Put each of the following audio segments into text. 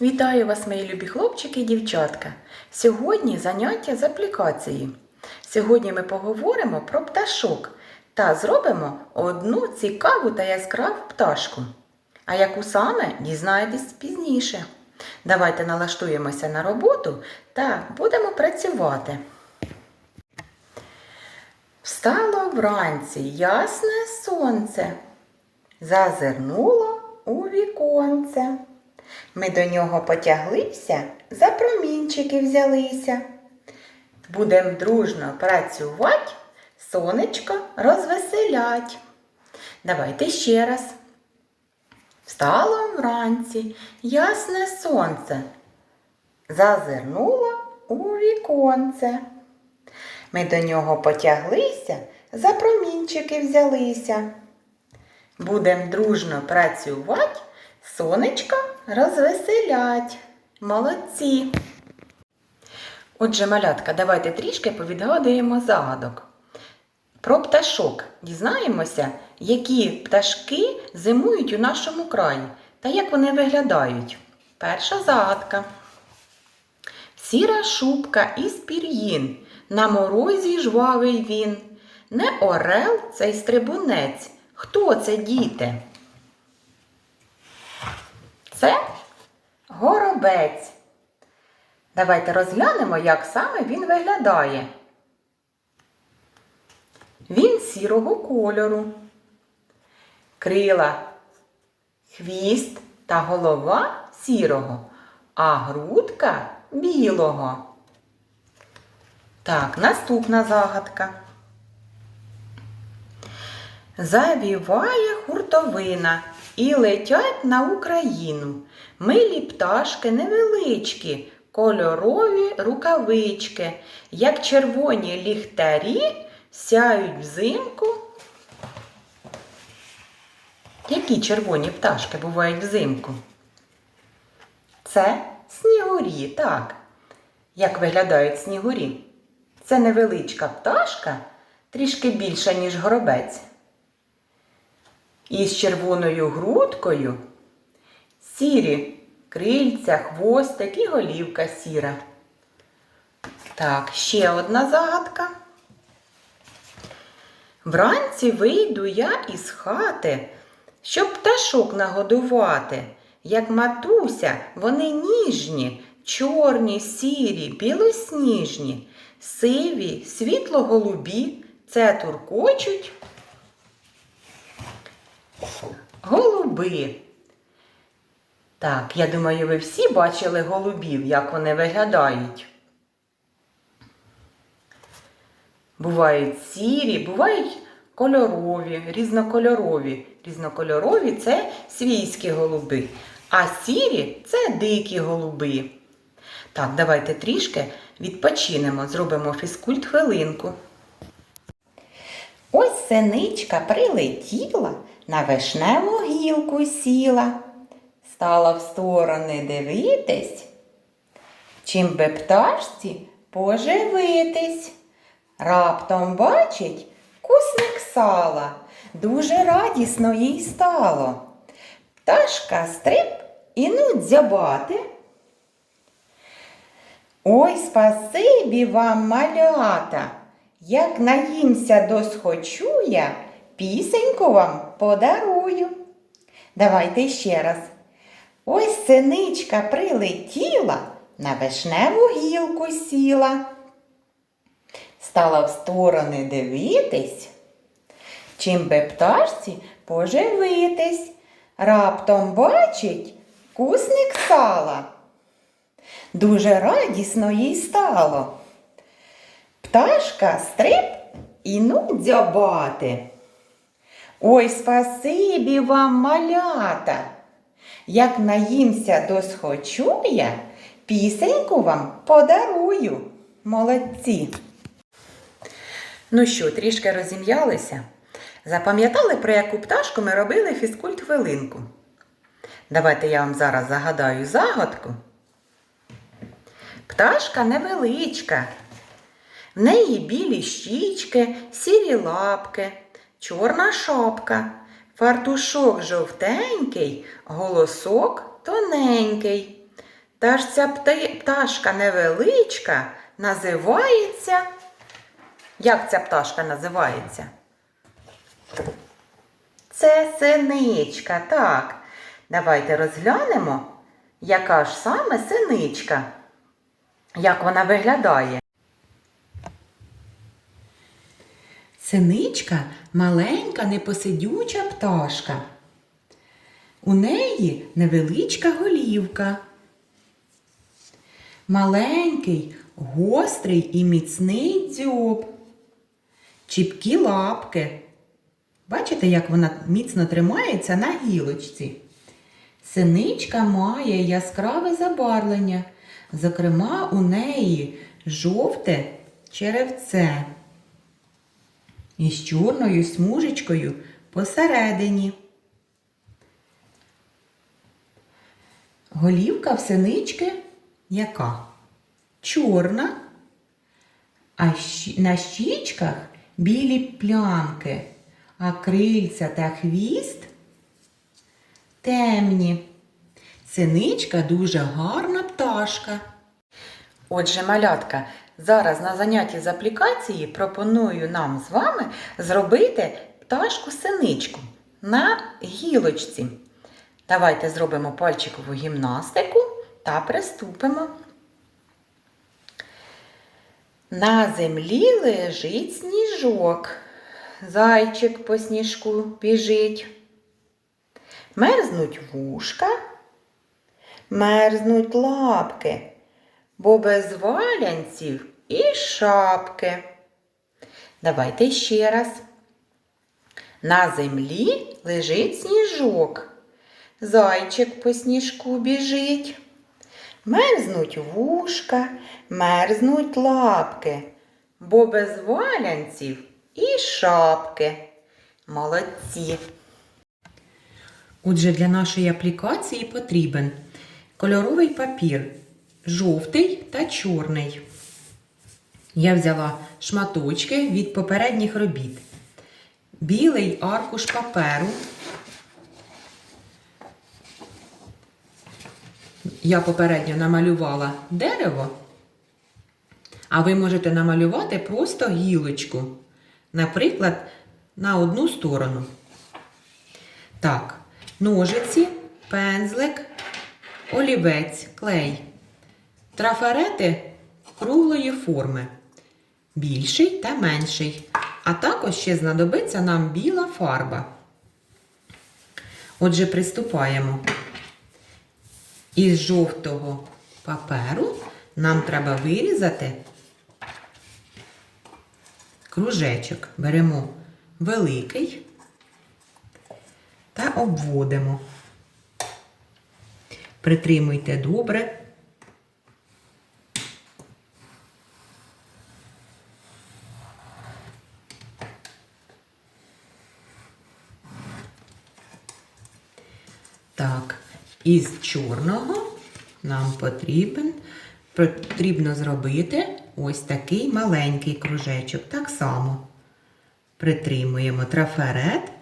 Вітаю вас, мої любі хлопчики і дівчатка. Сьогодні заняття з аплікації. Сьогодні ми поговоримо про пташок та зробимо одну цікаву та яскраву пташку. А яку саме дізнаєтесь пізніше. Давайте налаштуємося на роботу та будемо працювати. Встало вранці ясне сонце, зазирнуло у віконце. Ми до нього потяглися, за промінчики взялися. Будем дружно працювати, сонечко розвеселять. Давайте ще раз. Встало вранці ясне сонце, зазирнуло у віконце. Ми до нього потяглися, за промінчики взялися. Будем дружно працювати, сонечко розвеселять. Молодці. Отже, малятка, давайте трішки повідгадуємо загадок. Про пташок дізнаємося, які пташки зимують у нашому краї та як вони виглядають. Перша загадка. Сіра шубка із пір'їн, на морозі жвавий він. Не орел цей стрибунець. Хто це діти? Це горобець. Давайте розглянемо, як саме він виглядає. Він сірого кольору. Крила, хвіст та голова сірого, а грудка білого. Так, наступна загадка. Завіває хуртовина і летять на Україну. Милі пташки невеличкі, кольорові рукавички, як червоні ліхтарі сяють взимку. Які червоні пташки бувають взимку? Це снігурі, так. Як виглядають снігурі? Це невеличка пташка, трішки більша, ніж горобець. Із червоною грудкою сірі крильця, хвостик і голівка сіра. Так, ще одна загадка. Вранці вийду я із хати, щоб пташок нагодувати. Як матуся, вони ніжні, чорні, сірі, білосніжні, сиві, світло-голубі, це туркочуть. Голуби. Так, я думаю, ви всі бачили голубів, як вони виглядають. Бувають сірі, бувають кольорові, різнокольорові. Різнокольорові це свійські голуби, а сірі це дикі голуби. Так, давайте трішки відпочинемо, зробимо фізкульт хвилинку. Ось синичка прилетіла, на вишневу гілку сіла, стала в сторони дивитись, чим би пташці поживитись. Раптом бачить кусник сала, дуже радісно їй стало. Пташка стрип і ну дзьобати. Ой, спасибі вам, малята, як наїмся досхочу я, пісеньку вам подарую. Давайте ще раз. Ось синичка прилетіла, на вишневу гілку сіла. Стала в сторони дивитись, чим би пташці поживитись. Раптом бачить кусник сала. Дуже радісно їй стало. Пташка стрип і ну дзьобати. Ой, спасибі вам, малята. Як наїмся досхочу я, пісеньку вам подарую. Молодці. Ну що, трішки розім'ялися? Запам'ятали, про яку пташку ми робили фізкульт хвилинку? Давайте я вам зараз загадаю загадку. Пташка невеличка. В неї білі щічки, сірі лапки, чорна шапка, фартушок жовтенький, голосок тоненький. Та ж ця пташка невеличка називається. Як ця пташка називається? Це синичка, так. Давайте розглянемо, яка ж саме синичка. Як вона виглядає? Синичка маленька непосидюча пташка. У неї невеличка голівка. Маленький, гострий і міцний дзьоб. Чіпкі лапки. Бачите, як вона міцно тримається на гілочці. Синичка має яскраве забарвлення. Зокрема, у неї жовте черевце із чорною смужечкою посередині. Голівка в синички яка? Чорна, а на щічках білі плямки, а крильця та хвіст темні. Синичка дуже гарна пташка. Отже, малятка, зараз на занятті з аплікації пропоную нам з вами зробити пташку-синичку на гілочці. Давайте зробимо пальчикову гімнастику та приступимо. На землі лежить сніжок. Зайчик по сніжку біжить. Мерзнуть вушка, мерзнуть лапки, бо без валянців і шапки. Давайте ще раз. На землі лежить сніжок. Зайчик по сніжку біжить. Мерзнуть вушка, мерзнуть лапки, бо без валянців і шапки. Молодці. Отже, для нашої аплікації потрібен кольоровий папір жовтий та чорний. Я взяла шматочки від попередніх робіт. Білий аркуш паперу. Я попередньо намалювала дерево, а ви можете намалювати просто гілочку. Наприклад, на одну сторону. Так, ножиці, пензлик, олівець, клей, трафарети круглої форми, більший та менший. А також ще знадобиться нам біла фарба. Отже, приступаємо. Із жовтого паперу нам треба вирізати кружечок. Беремо великий та обводимо. Притримуйте добре. Так, із чорного нам потрібен, потрібно зробити ось такий маленький кружечок. Так само притримуємо трафарет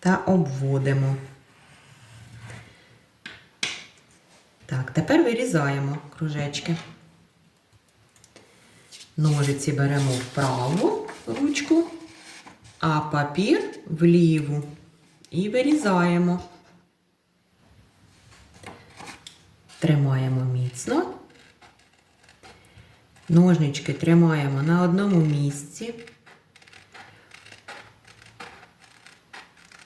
та обводимо. Так, тепер вирізаємо кружечки. Ножиці беремо в праву ручку, а папір в ліву. І вирізаємо. Тримаємо міцно. Ножнички тримаємо на одному місці,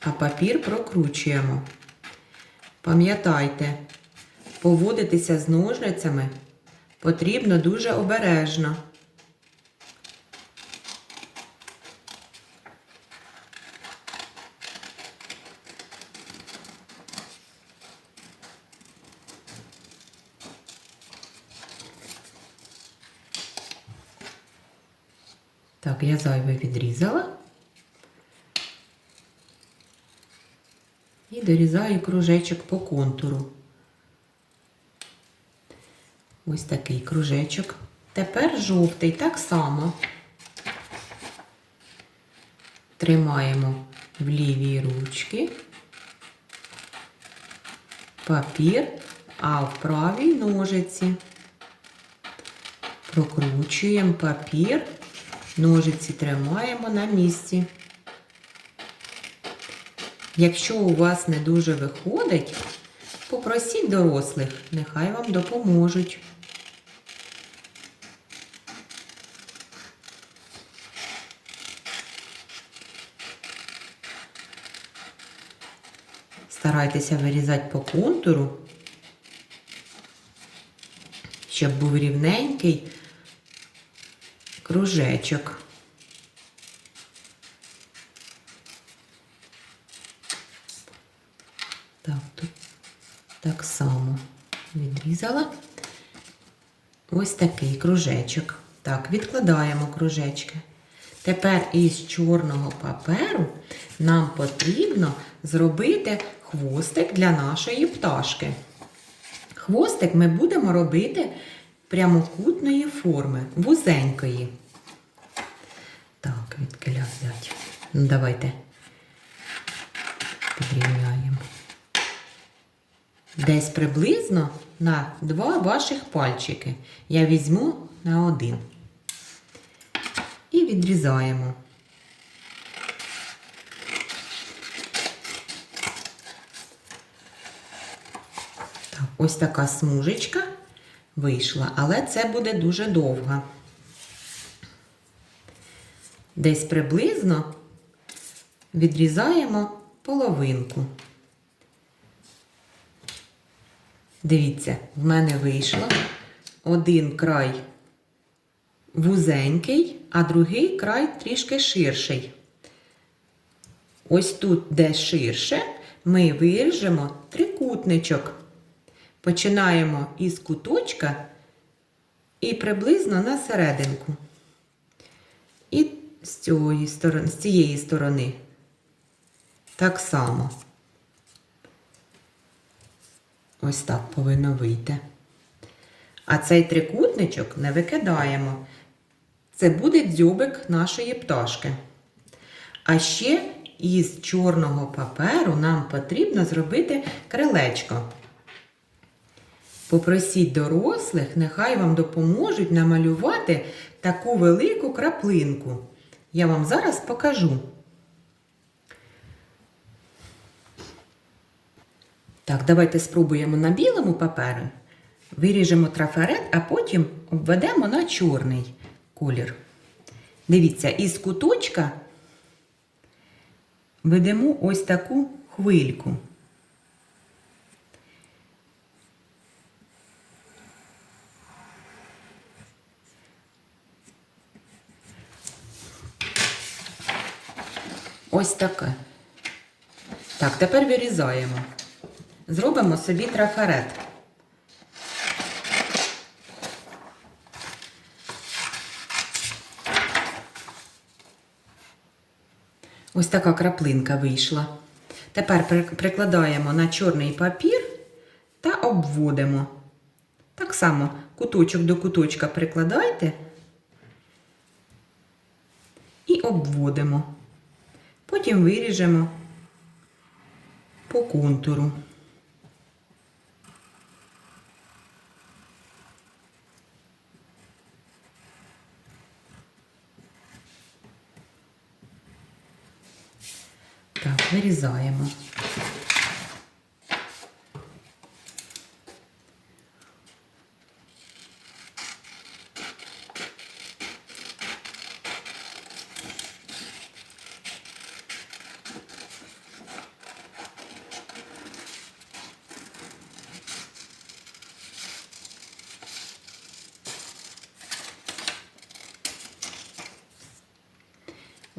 а папір прокручуємо. Пам'ятайте, поводитися з ножницями потрібно дуже обережно. Так, я зайве відрізала. І дорізаю кружечок по контуру. Ось такий кружечок. Тепер жовтий так само. Тримаємо в лівій ручки. папір, а в правій ножиці. Прокручуємо папір, ножиці тримаємо на місці. Якщо у вас не дуже виходить, попросіть дорослих, нехай вам допоможуть. Старайтеся вирізати по контуру, щоб був рівненький кружечок. Так, тут так само відрізала. Ось такий кружечок. Так, відкладаємо кружечки. Тепер із чорного паперу нам потрібно зробити хвостик для нашої пташки. Хвостик ми будемо робити прямокутної форми, вузенької. Так, відкиля взяти. Ну, давайте підрівняємо. Десь приблизно на два ваших пальчики. Я візьму на один. І відрізаємо. Так, ось така смужечка вийшла, але це буде дуже довга. Десь приблизно відрізаємо половинку. Дивіться, в мене вийшло один край вузенький, а другий край трішки ширший. Ось тут, де ширше, ми виріжемо трикутничок. Починаємо із куточка і приблизно на серединку. І з, цієї сторони, з цієї сторони так само. Ось так повинно вийти. А цей трикутничок не викидаємо. Це буде дзьобик нашої пташки. А ще із чорного паперу нам потрібно зробити крилечко. Попросіть дорослих, нехай вам допоможуть намалювати таку велику краплинку. Я вам зараз покажу. Так, давайте спробуємо на білому паперу. Виріжемо трафарет, а потім обведемо на чорний колір. Дивіться, із куточка ведемо ось таку хвильку. Ось таке. Так, тепер вирізаємо. Зробимо собі трафарет. Ось така краплинка вийшла. Тепер прикладаємо на чорний папір та обводимо. Так само куточок до куточка прикладайте і обводимо. Потім виріжемо по контуру. Так, вирізаємо.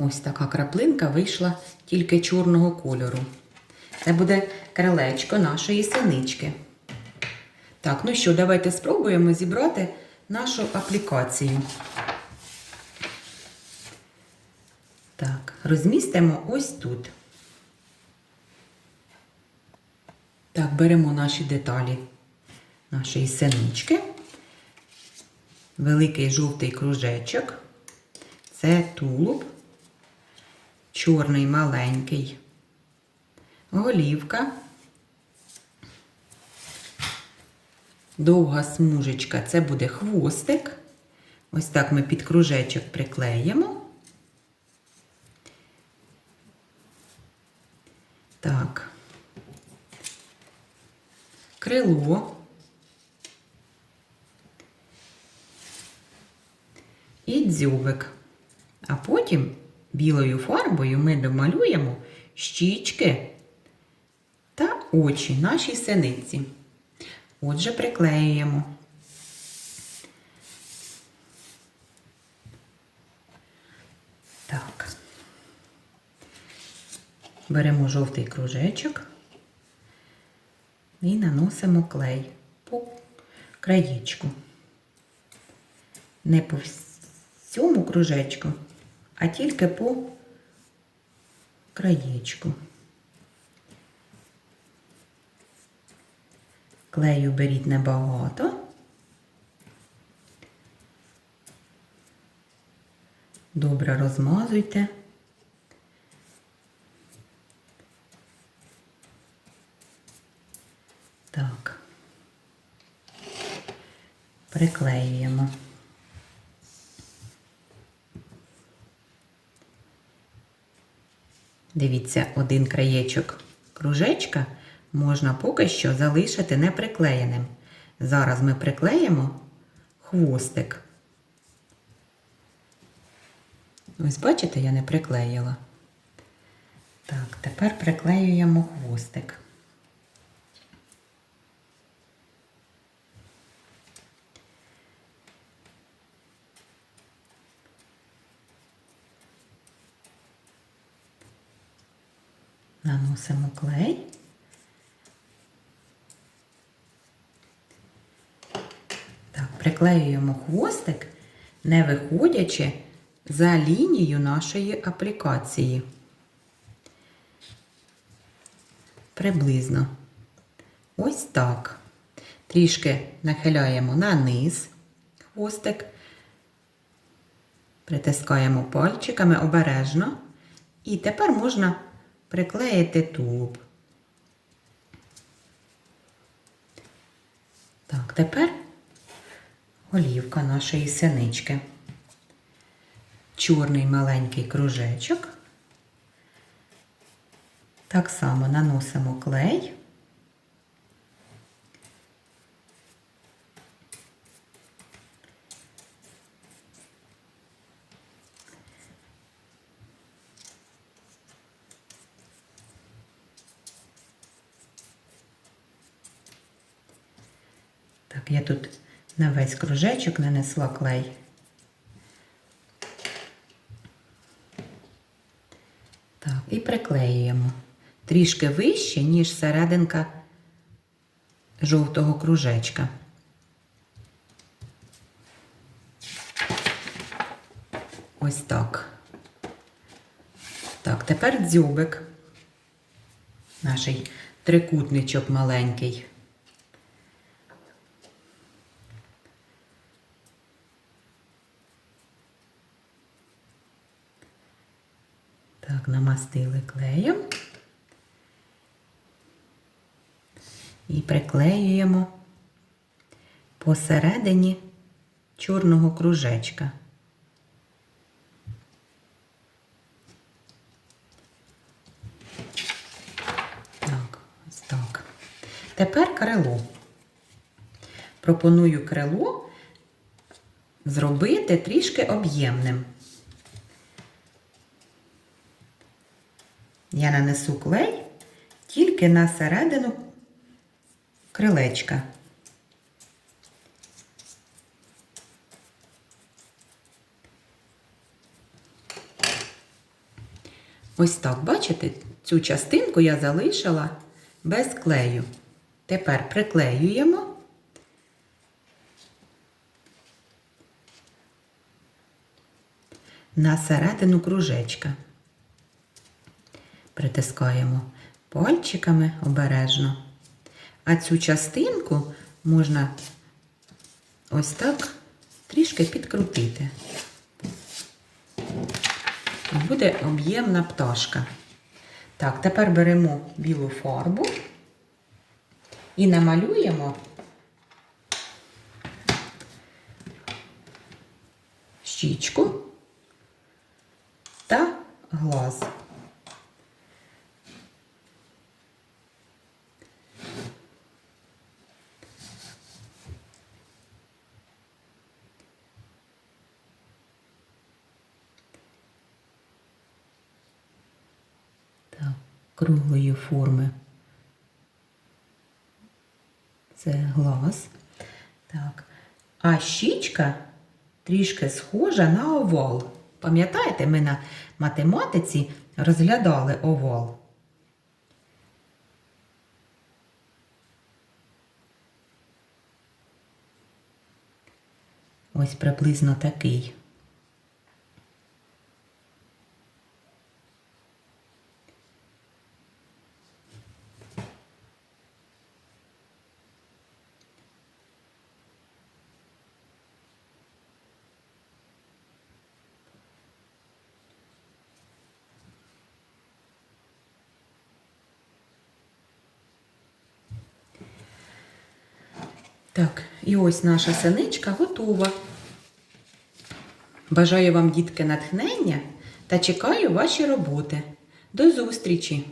Ось така краплинка вийшла тільки чорного кольору. Це буде крилечко нашої синички. Так, ну що, давайте спробуємо зібрати нашу аплікацію. Так, розмістимо ось тут. Так, беремо наші деталі нашої синички. Великий жовтий кружечок. Це тулуб чорний маленький, голівка, довга смужечка це буде хвостик. Ось так ми під кружечок приклеїмо. Так. Крило. І дзьобик. А потім білою фарбою ми домалюємо щічки та очі нашій синиці. Отже, приклеюємо. Так. Беремо жовтий кружечок і наносимо клей по краєчку. Не по всьому кружечку, а тільки по краєчку. Клею беріть небагато. Добре розмазуйте. Так. Приклеюємо. Дивіться, один краєчок кружечка можна поки що залишити неприклеєним. Зараз ми приклеїмо хвостик. Ось бачите, я не приклеїла. Так, тепер приклеюємо хвостик. Наносимо клей. Так, приклеюємо хвостик, не виходячи за лінію нашої аплікації. Приблизно. Ось так. Трішки нахиляємо на низ хвостик, притискаємо пальчиками обережно. І тепер можна приклеїти тулуб. Так, тепер голівка нашої синички. Чорний маленький кружечок. Так само наносимо клей. Так, я тут на весь кружечок нанесла клей. Так, і приклеюємо трішки вище, ніж серединка жовтого кружечка. Ось так. Так, тепер дзьобик. Наш трикутничок маленький. Так, намастили клеєм і приклеюємо посередині чорного кружечка. Так, ось так. Тепер крило. Пропоную крило зробити трішки об'ємним. Я нанесу клей тільки на середину крилечка. Ось так, бачите, цю частинку я залишила без клею. Тепер приклеюємо. На середину кружечка притискаємо пальчиками обережно. А цю частинку можна ось так трішки підкрутити. Буде об'ємна пташка. Так, тепер беремо білу фарбу і намалюємо, щічку та глаз. Круглої форми. Це глаз. Так. А щічка трішки схожа на овал. Пам'ятаєте, ми на математиці розглядали овал. Ось приблизно такий. Так, і ось наша синичка готова. Бажаю вам, дітки, натхнення та чекаю ваші роботи. До зустрічі!